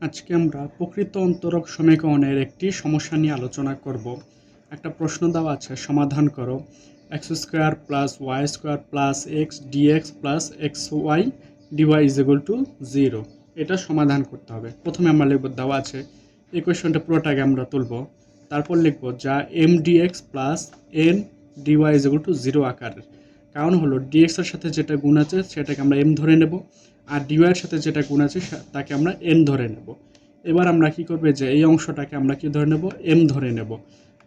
আজকে আমরা প্রকৃত অন্তরক সমীকরণের একটি সমস্যা নিয়ে আলোচনা করব। একটা প্রশ্ন দেওয়া আছে, সমাধান করো। X square plus y square plus x dx plus x y dy is equal to zero এটা সমাধান করতে হবে। প্রথমে আমরা লিখব, দেওয়া আছে এই কোয়েশনটা পুরোটাকে আমরা তুলব। তারপর লিখব, যা M dx plus N dy is equal to zero আকারের। কারণ হলো ডিএক্স এর সাথে যেটা গুণ আছে, সেটাকে আমরা এম ধরে নেব। আর ডিওয়াই এর সাথে যেটা গুণ আছে তাকে আমরা এন ধরে নেব। এবার আমরা কি করবে যে, এই অংশটাকে আমরা কি ধরে নেব? এম ধরে নেব।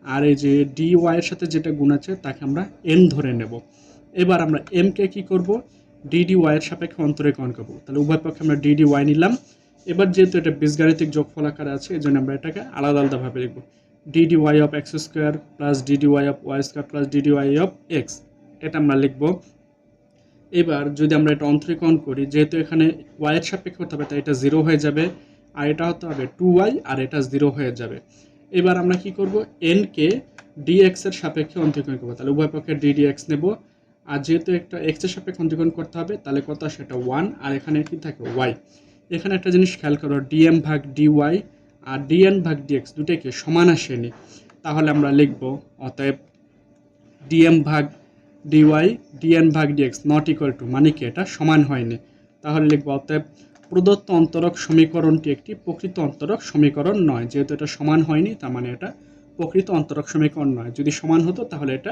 আর এই যে ডি এর সাথে যেটা গুণ আছে, তাকে আমরা এন ধরে নেব। এবার আমরা এম কে করব? ডিডি এর সাপেক্ষে অন্তরীকরণ করব। তাহলে উভয় পক্ষে আমরা ডিডি ওয়াই নিলাম। এবার যেহেতু এটা বীজগাণিতিক যোগফল আকারে আছে এই জন্য আমরা এটাকে আলাদা আলাদাভাবে লিখব। Dd y of x square plus dd y of y square plus dd y of x এটা আমরা লিখব এবার যদি আমরা এটা অন্তরীকরণ করি, যেহেতু এখানে ওয়াইয়ের সাপেক্ষে হতে হবে, তাই এটা জিরো হয়ে যাবে, আর এটা হতে হবে টু ওয়াই আর এটা জিরো হয়ে যাবে। এবার আমরা কি করব? এন কে ডিএক্স এর সাপেক্ষে অন্তরীকরণ করব। তাহলে উভয় পক্ষে ডিডিএক্স নেব। আর যেহেতু একটা এক্সের সাপেক্ষে অন্তরীকরণ করতে হবে, তাহলে কত সেটা ওয়ান আর এখানে কি থাকে? ওয়াই এখানে একটা জিনিস খেয়াল করো ডিএম ভাগ ডিওয়াই আর ডিএন ভাগ ডিএক্স দুটোকে সমান আসেনি। তাহলে আমরা লিখব, অতএব ডিএম ভাগ ডিওয়াই ডিএন ভাগ ডিএক্স নট ইকুয়াল টু মানে কি এটা? সমান হয়নি। তাহলে লিখব, অতএব প্রদত্ত অন্তরক সমীকরণটি একটি প্রকৃত অন্তরক সমীকরণ নয়। যেহেতু এটা সমান হয়নি, তার মানে এটা প্রকৃত অন্তরক সমীকরণ নয়। যদি সমান হতো, তাহলে এটা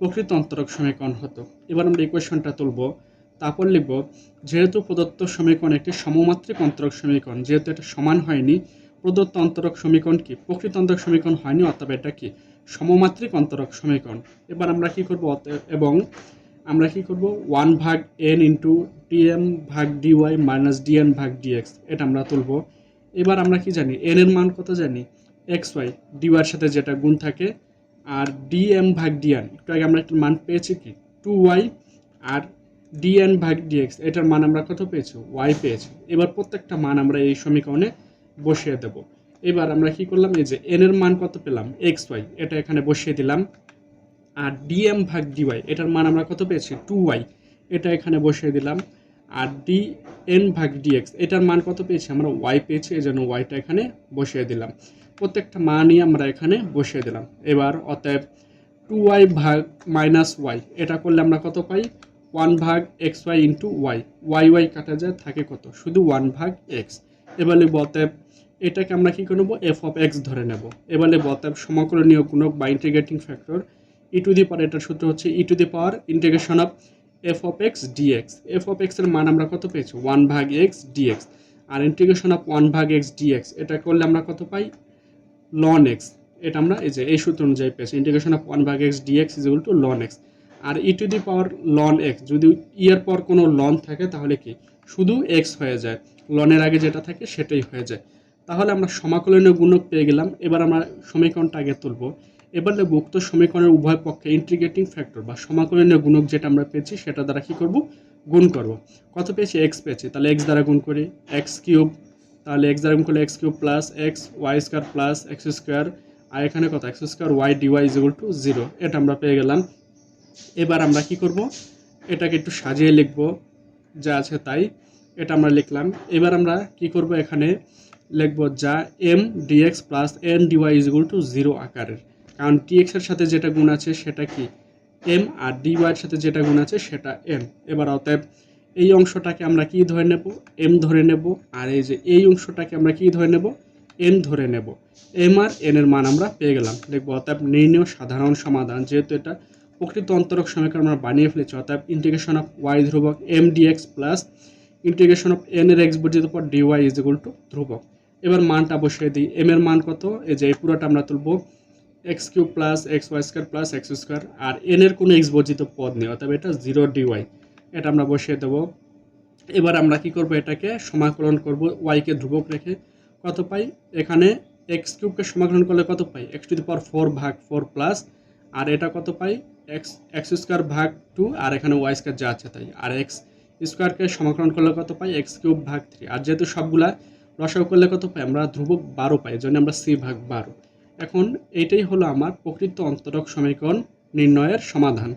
প্রকৃত অন্তরক সমীকরণ হতো। এবার আমরা ইকুয়েশনটা তুলব। তারপর লিখব, যেহেতু প্রদত্ত সমীকরণ একটি সমমাত্রিক অন্তরক সমীকরণ, যেহেতু এটা সমান হয়নি, প্রদত্ত অন্তরক সমীকরণ কি? প্রকৃত অন্তরক সমীকরণ হয়নি অথবা এটা কি? সমমাত্রিক অন্তরক সমীকরণ। এবার আমরা কি করব? এবং আমরা কি করব? ওয়ান ভাগ এন ইন্টু ডিএম ভাগ ডিওয়াই মাইনাস ডিএন ভাগ ডিএক্স। এটা আমরা তুলব। এবার আমরা কি জানি? এন এর মান কত জানি? X Y. ডিওয়াইয়ের সাথে যেটা গুণ থাকে, আর ডিএম ভাগ ডিএন। একটু আগে আমরা একটা মান পেয়েছি কি? টু ওয়াই আর ডিএন ভাগ ডিএক্স। এটার মান আমরা কত পেয়েছি? ওয়াই পেয়েছি। এবার প্রত্যেকটা মান আমরা এই সমীকরণে বসিয়ে দেব। এবার আমরা কি করলাম? এই যে এন এর মান কত পেলাম? এক্স ওয়াই এটা এখানে বসিয়ে দিলাম। আর ডিএম ভাগ ডিওয়াই এটার মান আমরা কত পেয়েছি? টু ওয়াই এটা এখানে বসিয়ে দিলাম। আর ডি এন ভাগ ডিএক্স এটার মান কত পেয়েছি? আমরা ওয়াই পেয়েছি, এই জন্য ওয়াইটা এখানে বসিয়ে দিলাম। প্রত্যেকটা মানই আমরা এখানে বসিয়ে দিলাম। এবার অতএব টু ওয়াই ভাগ মাইনাস ওয়াই এটা করলে আমরা কত পাই? ওয়ান ভাগ x y into y y y কাটা যায় থাকে কত? শুধু ওয়ান ভাগ এক্স এবার লিখব অতএব এটাকে আমরা কি করব এফ অফ এক্স ধরে নেব। এবারে লিখব অতএব সমাকলনীয় গুণক বা integrating factor e to the power এটার সূত্র হচ্ছে e to the power integration of f of x dx f of এক্সের মান আমরা কত পেয়েছি? ওয়ান ভাগ এক্স ডিএক্স আর ইন্টিগ্রেশন অফ ওয়ান ভাগ এক্স ডিএক্স এটা করলে আমরা কত পাই? লন এক্স এটা আমরা এই যে, এই সূত্র অনুযায়ী পেয়েছি। ইন্টিগ্রেশন অফ ওয়ান ভাগ x dx is to ln x R e to the power ln x যদি ইয়ের পর কোনো লন থাকে, তাহলে কি? শুধু এক্স হয়ে যায়। লনের আগে যেটা থাকে, সেটাই হয়ে যায়। তাহলে আমরা সমাকলনীয় গুণক পেয়ে গেলাম। এবার আমরা সমীকরণটা আগে তুলব। এবার লিখব উক্ত সমীকরণের উভয় পক্ষে ইন্টিগ্রেটিং ফ্যাক্টর বা সমাকলনীয় গুণক যেটা আমরা পেয়েছি, সেটা দ্বারা কি করব? গুণ করব। কত পেয়েছি? এক্স পেয়েছি। তাহলে এক্স দ্বারা গুণ করি। এক্স কিউব, তাহলে এক্স দ্বারা গুণ করলে x cube plus x y square plus x square আর এখানে কত? X square y dy is to zero এটা আমরা পেয়ে গেলাম। এবার আমরা কি করব? এটাকে একটু সাজিয়ে লিখব। যা আছে তাই। এটা আমরা লিখলাম। এবার আমরা কি করব এখানে? লিখব যা M dx plus N dy is to zero আকারের। কারণ ডিএক্স এর সাথে যেটা গুণ আছে সেটা কি? এম আর ডিওয়াই এর সাথে যেটা গুণ আছে সেটা এম এবার অতএব এই অংশটাকে আমরা কি ধরে নেব? এম ধরে নেব। আর এই যে এই অংশটাকে আমরা কি ধরে নেব? এন ধরে নেব। এম আর এন এর মান আমরা পেয়ে গেলাম। দেখব অতএব নির্ণয় সাধারণ সমাধান। যেহেতু এটা প্রকৃত অন্তরক সমীকরণ আমরা বানিয়ে ফেলেছি, অতএব ইন্টিগ্রেশন অফ ওয়াই ধ্রুবক M dx plus integration of N এর এক্স বর্জিত পর ডিওয়াই ইজ ইকুয়াল টু ধ্রুবক। এবার মানটা বসিয়ে দিই। এম এর মান কত? এই যে এই পুরোটা আমরা তুলবো। X cube plus x y square plus x square আর এন এর কোনো এক্স বর্জিত পদ নেই, অর্থাৎ এটা জিরো ডিওয়াই এটা আমরা বসিয়ে দেবো। এবার আমরা কি করব এটাকে? সমাকলন করব। ওয়াইকে ধ্রুবক রেখে কত পাই? এখানে এক্স কিউবকে সমাকলন করলে কত পাই? X to the power four ভাগ ফোর প্লাস আর এটা কত পাই? এক্স এক্স স্কোয়ার ভাগ টু আর এখানে ওয়াই স্কোয়ার যা আছে তাই। আর এক্স স্কোয়ারকে সমাকলন করলে কত পাই? এক্স কিউব ভাগ থ্রি আর যেহেতু সবগুলা রসায়ন করলে কত পাই, আমরা ধ্রুবক বারো পাই জন্য আমরা সি ভাগ বারো। এখন এইটাই হলো আমার প্রকৃত অন্তরক সমীকরণ নির্ণয়ের সমাধান।